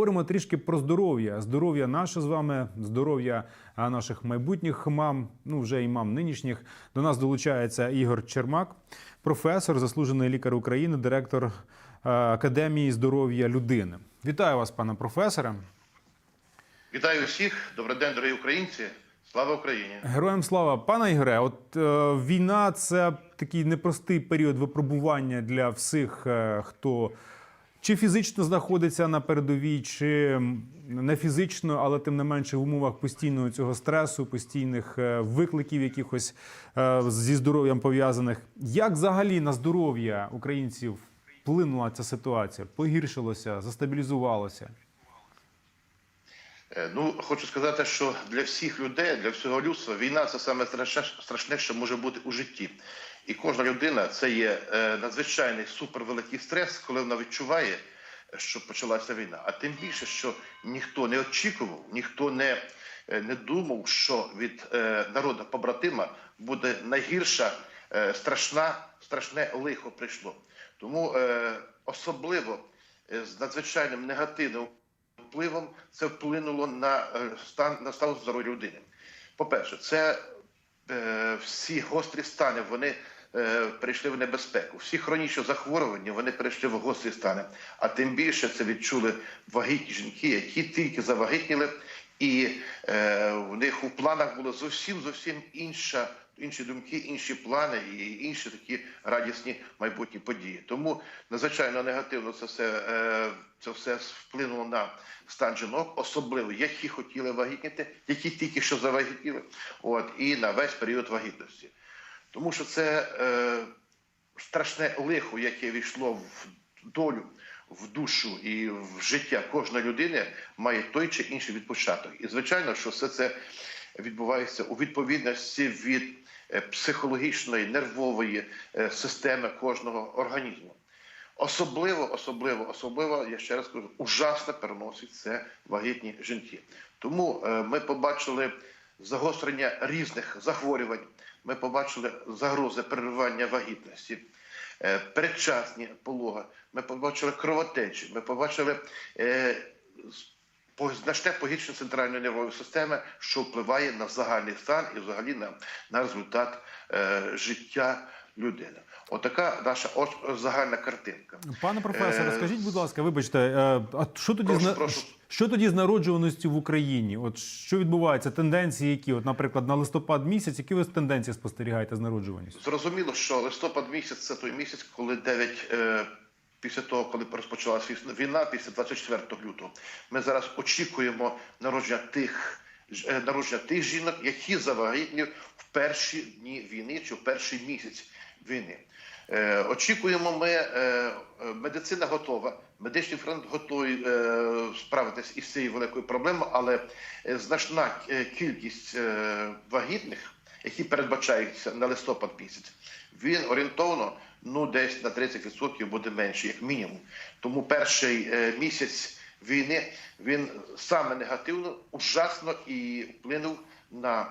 Говоримо трішки про здоров'я. Здоров'я наше з вами, здоров'я наших майбутніх мам, ну вже і мам нинішніх. До нас долучається Ігор Чермак, професор, заслужений лікар України, директор Академії здоров'я людини. Вітаю вас, пане професоре. Вітаю всіх, добрий день, дорогі українці. Слава Україні! Героям слава, пане Ігоре. От е, війна це такий непростий період випробування для всіх, е, хто чи фізично знаходиться на передовій, чи не фізично, але тим не менше в умовах постійного цього стресу, постійних е, викликів, якихось е, зі здоров'ям пов'язаних. Як взагалі на здоров'я українців вплинула ця ситуація? Погіршилося, застабілізувалося? Е, Ну, хочу сказати, що для всіх людей, для всього людства, війна це саме страшне, страшне, що може бути у житті. І кожна людина це є е, надзвичайний супервеликий стрес, коли вона відчуває, що почалася війна. А тим більше, що ніхто не очікував, ніхто не, е, не думав, що від е, народу побратима буде найгірша, страшна, страшне лихо прийшло. Тому особливо з надзвичайним негативним впливом це вплинуло на стан на стан здоров'я людини. По-перше, це е, всі гострі стани вони прийшли перейшли в небезпеку. Всі хронічні захворювання вони перейшли в гострі стани. А тим більше це відчули вагітні жінки, які тільки завагітніли, і е, в них у планах було зовсім зовсім інша. Інші думки, інші плани і інші такі радісні майбутні події. Тому надзвичайно негативно це все, е, це все вплинуло на стан жінок, особливо які хотіли вагітніти, які тільки що завагітніли, от і на весь період вагітності. Тому що це е, страшне лихо, яке війшло в долю, в душу і в життя кожної людини, має той чи інший відпочаток. І звичайно, що все це відбувається у відповідності від е, психологічної нервової е, системи кожного організму. Особливо, особливо, особливо, я ще раз кажу, ужасно переносить це вагітні жінки. Тому е, ми побачили загострення різних захворювань. Ми побачили загрози переривання вагітності, передчасні пологи. Ми побачили кровотечі. Ми побачили е, значне погіршення центральної нервової системи, що впливає на загальний стан і взагалі на, на результат е, життя людини. Отака наша загальна картинка. Пане професоре, Е, скажіть, будь ласка, вибачте, е, а що тоді Прошу, з на- прошу. що тоді з народжуваністю в Україні? От що відбувається? Тенденції, які, от, наприклад, на листопад місяць, які ви тенденції спостерігаєте з народжуваністю? Зрозуміло, що листопад місяць це той місяць, коли 9 е, після того, коли розпочалася війна, після 24 лютого, ми зараз очікуємо народження тих. Народження тих жінок, які завагітні в перші дні війни чи в перший місяць війни. Е, очікуємо ми, е, е, медицина готова, медичний фронт готовий справитись із цією великою проблемою, але значна кількість вагітних які передбачаються на листопад місяць, він орієнтовно ну десь на 30% буде менше, як мінімум. Тому перший місяць війни він саме негативно, ужасно і вплинув на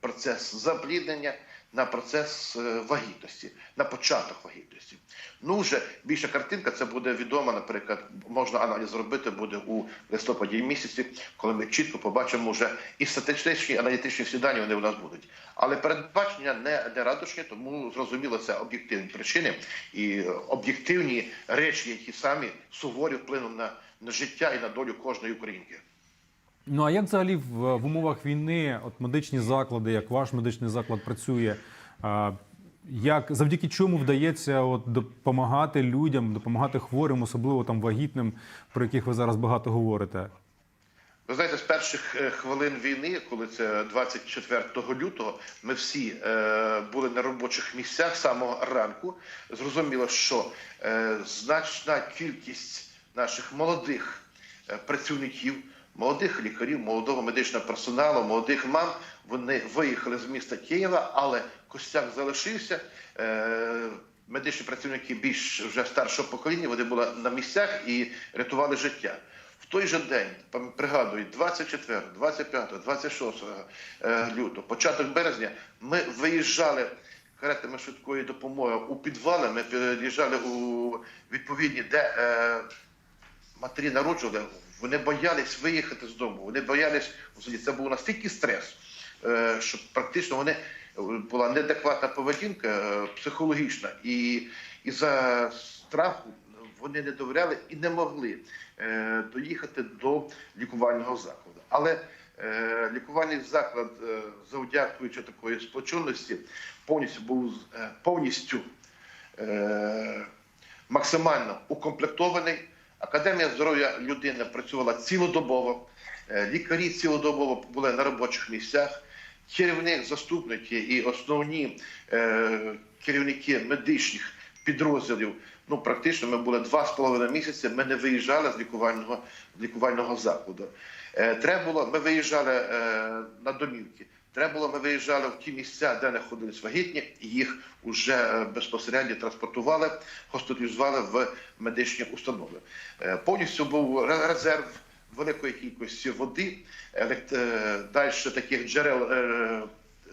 процес запліднення, на процес е, вагітності, на початок вагітності. Ну вже більша картинка це буде відома, наприклад, можна аналіз зробити буде у листопаді місяці, коли ми чітко побачимо вже і статистичні, і аналітичні всі дані вони у нас будуть. Але передбачення не, не радушні, тому зрозуміло це об'єктивні причини і е, об'єктивні речі, які самі суворі вплинуть на, на життя і на долю кожної українки. Ну а як взагалі в, в умовах війни, от медичні заклади, як ваш медичний заклад працює? А, як завдяки чому вдається от допомагати людям, допомагати хворим, особливо там вагітним, про яких ви зараз багато говорите? Ви знаєте, з перших е, хвилин війни, коли це 24 лютого, ми всі е, були на робочих місцях самого ранку. Зрозуміло, що е, значна кількість наших молодих е, працівників, молодих лікарів, молодого медичного персоналу, молодих мам, вони виїхали з міста Києва, але костяк залишився. Е, медичні працівники більш вже старшого покоління, вони були на місцях і рятували життя. В той же день, пригадую, 24, 25, 26 е, лютого, початок березня, ми виїжджали каретами швидкої допомоги у підвали, ми під'їжджали у відповідні, де е, матері народжували Вони боялись виїхати з дому. Вони боялись. Це був настільки стрес, е, що практично вони е, була неадекватна поведінка е, психологічна, і, і за страху вони не довіряли і не могли доїхати до лікувального закладу. Але лікувальний заклад, завдякуючи такої сплоченості, повністю був повністю максимально укомплектований. Академія здоров'я людини працювала цілодобово, е, лікарі цілодобово були на робочих місцях. Керівник, заступники і основні е, керівники медичних підрозділів. Ну, практично ми були два з половиною місяці. Ми не виїжджали з лікувального, лікувального закладу. Е, треба було, ми виїжджали на домівки. Треба було, ми виїжджали в ті місця, де знаходились вагітні, і їх вже безпосередньо транспортували, госпіталізували в медичні установи. Е, Повністю був резерв великої кількості води, е, далі таких джерел, е,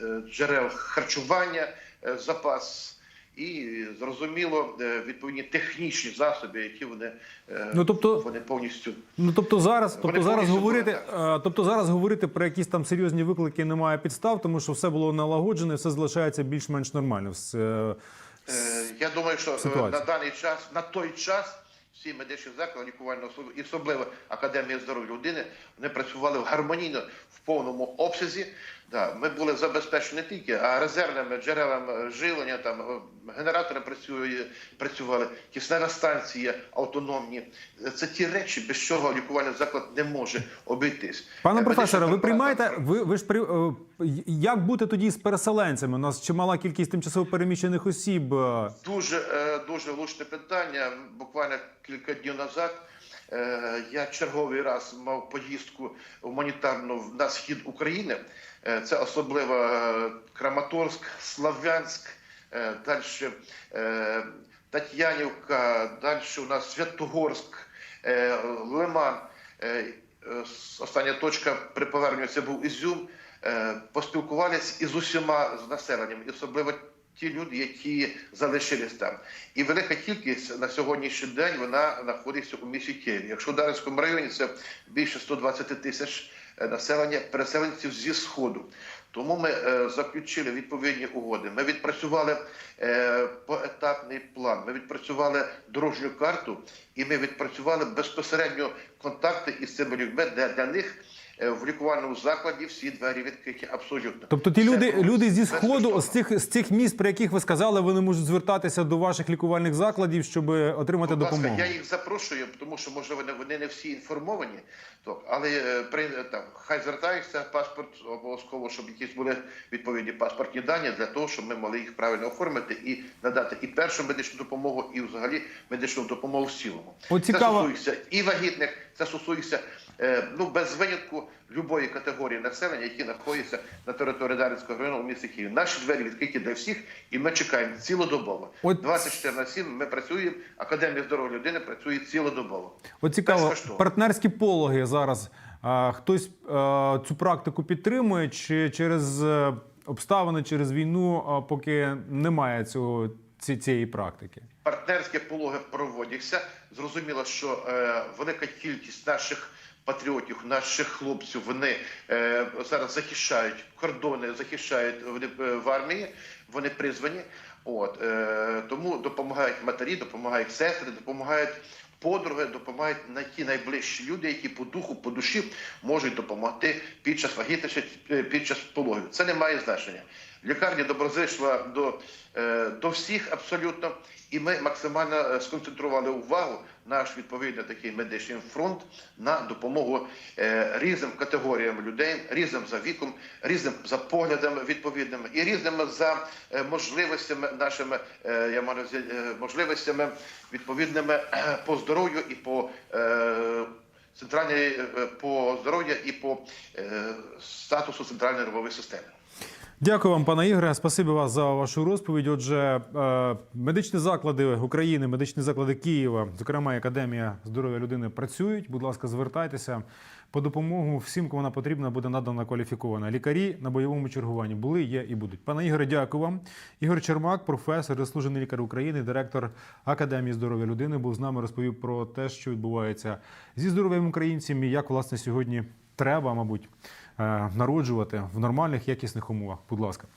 е, джерел харчування, е, запас. І зрозуміло е, відповідні технічні засоби, які вони, е, Ну, тобто- вони повністю Ну тобто зараз, тобто зараз говорити, були, е, тобто зараз говорити про якісь там серйозні виклики немає підстав, тому що все було налагоджене, все залишається більш-менш нормально. Все, Я думаю, що ситуація. на даний час, на той час, всі медичні заклади лікувального служби, і особливо Академія здоров'я людини, вони працювали гармонійно в повному обсязі. Да, ми були забезпечені не тільки, а резервними джерелами живлення, там е, генератори працює, працювали, киснева станція автономні. Це ті речі, без чого лікувальний заклад не може обійтись. Пане Е, професоре, ви приймаєте? Ви, ви ж при е, як бути тоді з переселенцями? У нас чимала кількість тимчасово переміщених осіб. Дуже дуже влучне питання. Буквально кілька днів назад я черговий раз мав поїздку гуманітарну на схід України. Е, Це особливо е, Краматорськ, Слав'янськ, е, далі е, Тетянівка, далі у нас Святогорськ, е, Лиман. Е, е, Остання точка при поверненню це був Ізюм. Е, Поспілкувалися із усіма з населенням, і особливо ті люди, які залишились там. І велика кількість на сьогоднішній день вона знаходиться у місті Києві. Якщо в Дарницькому районі це більше 120 тисяч е, населення переселенців зі сходу. Тому ми е, заключили відповідні угоди. Ми відпрацювали е, поетапний план. Ми відпрацювали дорожню карту, і ми відпрацювали безпосередньо контакти із цими людьми, де для них в лікувальному закладі всі двері відкриті абсолютно. Тобто ті люди, люди зі сходу з цих з цих міст, про яких ви сказали, вони можуть звертатися до ваших лікувальних закладів, щоб отримати Будь ласка, допомогу. я їх запрошую, тому що можливо вони- вони не всі інформовані. То, але е, при е, там хай звертаються паспорт обов'язково, щоб якісь були відповідні паспортні дані для того, щоб ми могли їх правильно оформити і надати і першу медичну допомогу, і взагалі медичну допомогу в цілому. От Це стосується і вагітних, це стосується е, ну без винятку любої категорії населення, які знаходяться на території Дарницького району у місті Києві. Наші двері відкриті для всіх, і ми чекаємо цілодобово. От- 24 на 7 ми працюємо. Академія здоров'я людини працює цілодобово. От цікаво, партнерські пологи зараз. а, Хтось а, цю практику підтримує, чи через е, обставини, через війну, а, поки немає цього ці- цієї практики. Партнерські пологи проводяться. Зрозуміло, що е, велика кількість наших патріотів, наших хлопців, вони е, зараз захищають кордони, захищають е, в армії, вони призвані. От е, тому допомагають матері, допомагають сестри, допомагають. Подруги допомагають на ті найближчі люди, які по духу, по душі можуть допомогти під час вагітності, е, під час пологів. Це не має значення. Лікарня доброзичла до, е, до всіх абсолютно, і ми максимально е, сконцентрували увагу, наш відповідний такий медичний фронт на допомогу е, різним категоріям людей, різним за віком, різним за поглядами відповідними і різними за можливостями нашими, я маю можливостями відповідними по здоров'ю і по центральній по здоров'я і по статусу центральної нервової системи. Дякую вам, пане Ігоре. Спасибі вас за вашу розповідь. Отже, е, медичні заклади України, медичні заклади Києва, зокрема Академія здоров'я людини, працюють. Будь ласка, звертайтеся по допомогу. Всім, кому вона потрібна, буде надана кваліфікована. Лікарі на бойовому чергуванні були, є і будуть. Пане Ігоре, дякую вам. Ігор Чермак, професор, заслужений лікар України, директор Академії здоров'я людини, був з нами. Розповів про те, що відбувається зі здоров'ям українців і як власне сьогодні треба, мабуть, народжувати в нормальних якісних умовах. Будь ласка.